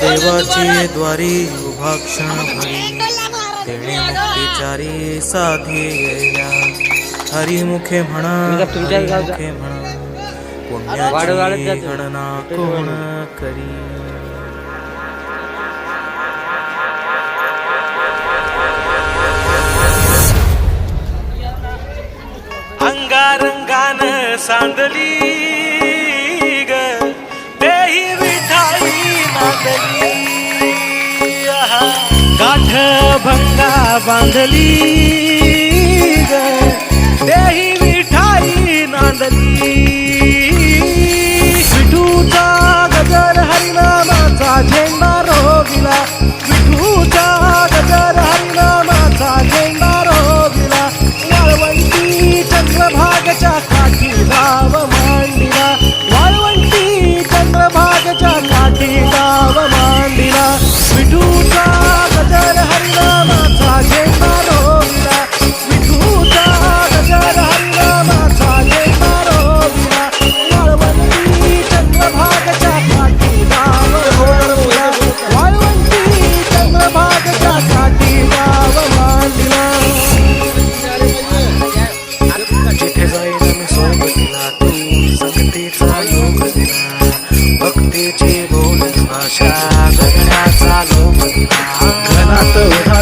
देवाची द्वारी उभा क्षण भरी तेणे मुक्तीचारी साधी येया हरिमुखे म्हणा. हरिमुखे म्हणा पुण्याची. गणना कोण करी अंगारंगान सांदली 巧克力。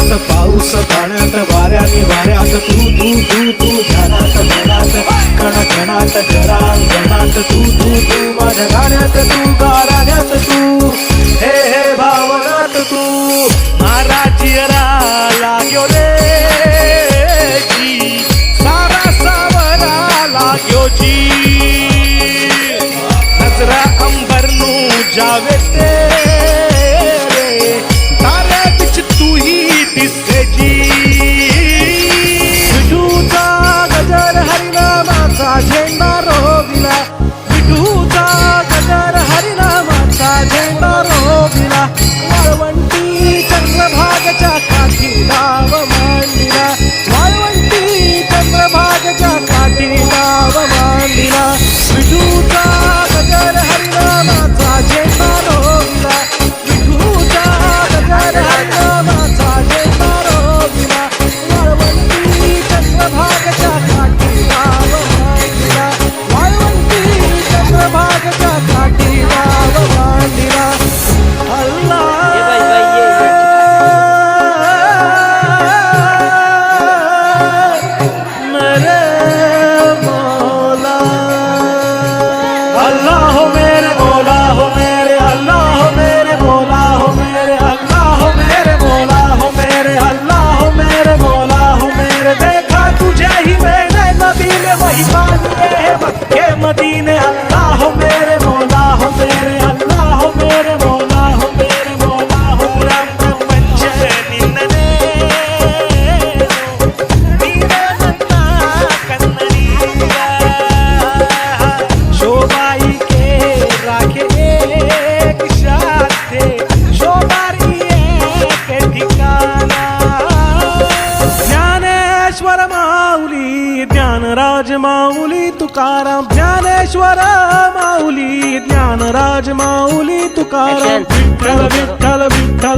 पाऊस पाऊस पाण्यात वाऱ्याने वाऱ्यात तू तू तू तू ध्यानात ध्यानात कण कणात घरात तू तू तू माझ्या गाण्यात तू गाण्यात तू. हे हे भावनात तू. महाराजी लाग्यो रे. जी सारा सावरा लाग्यो जी. नजरा अंबरनु जावे ते महिमान मेरे मक्के मदीने अल्लाह हो मेरे मौला हो मेरे अल्लाह हो मेरे मौला हो मेरे मौला हो रंग पंचरे के राखे ज्ञानराज माऊली तुकाराम विठ्ठल विठ्ठल विठ्ठल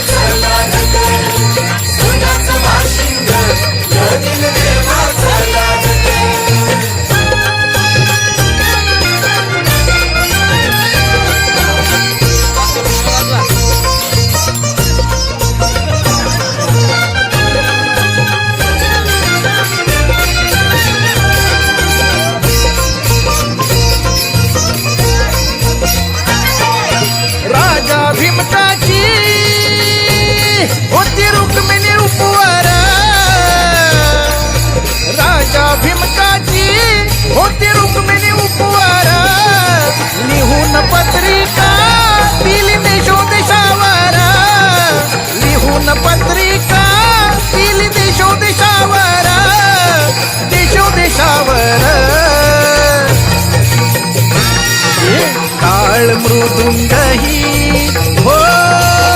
दुंदही हो,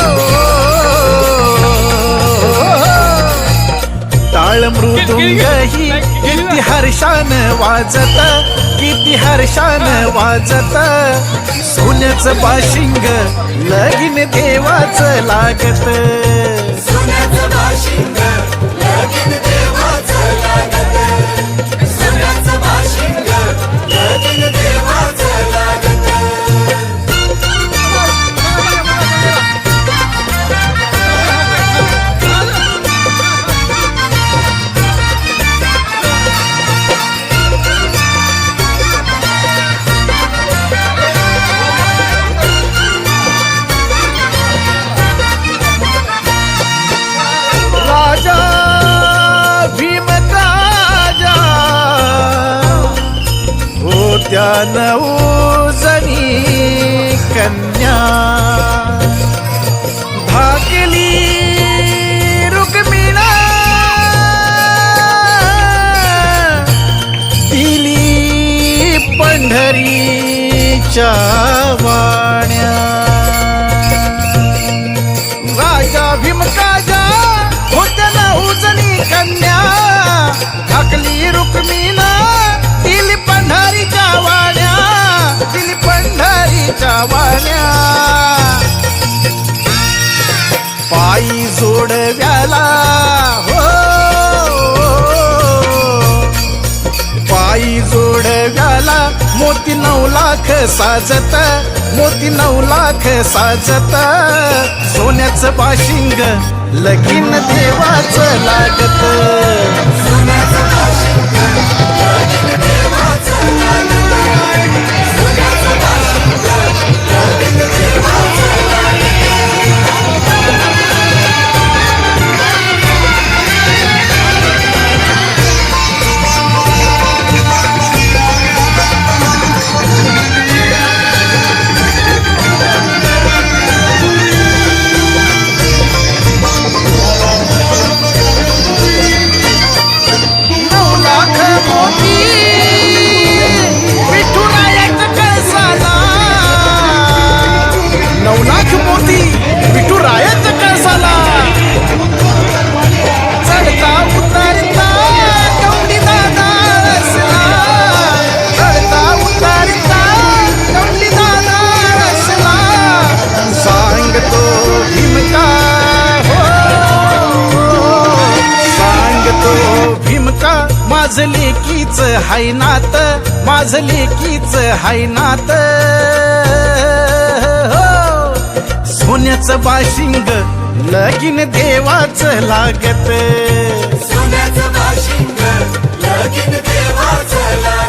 हो, हो. ताळ मृदुंगही किती हर्षान वाजत किती हर्षान वाजत. सोन्याचं बाशिंग लगीन देवाच लागत. नऊ जणी कन्या. भागली रुक्मिणा. दिली पंढरीच्या वाण्या. राजा भीमकाजा होत्या नऊजणी कन्या. पंढरीच्या पायी जोडव्याला. हो. पायी जोडव्याला. मोती नऊ लाख साजत. मोती नऊ लाख साजत. सोन्याचं बाशिंग लगीन देवाचं लागत. नऊ माझ लेकीच हाय नात माझ लेकीच हाय नात. हो, सोन्याचं बाशिंग लगीन देवाच लागत. सोन्याचं बाशिंग लगीन देवाच लागत.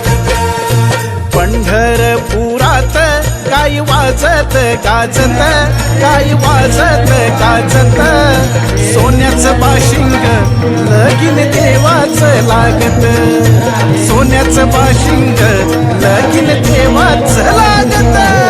काही वाजत गाजत काही वाजत गाजत. सोन्याचं बाशिंग लगीन देवाच लागत. सोन्याचं बाशिंग लगीन देवाच लागत.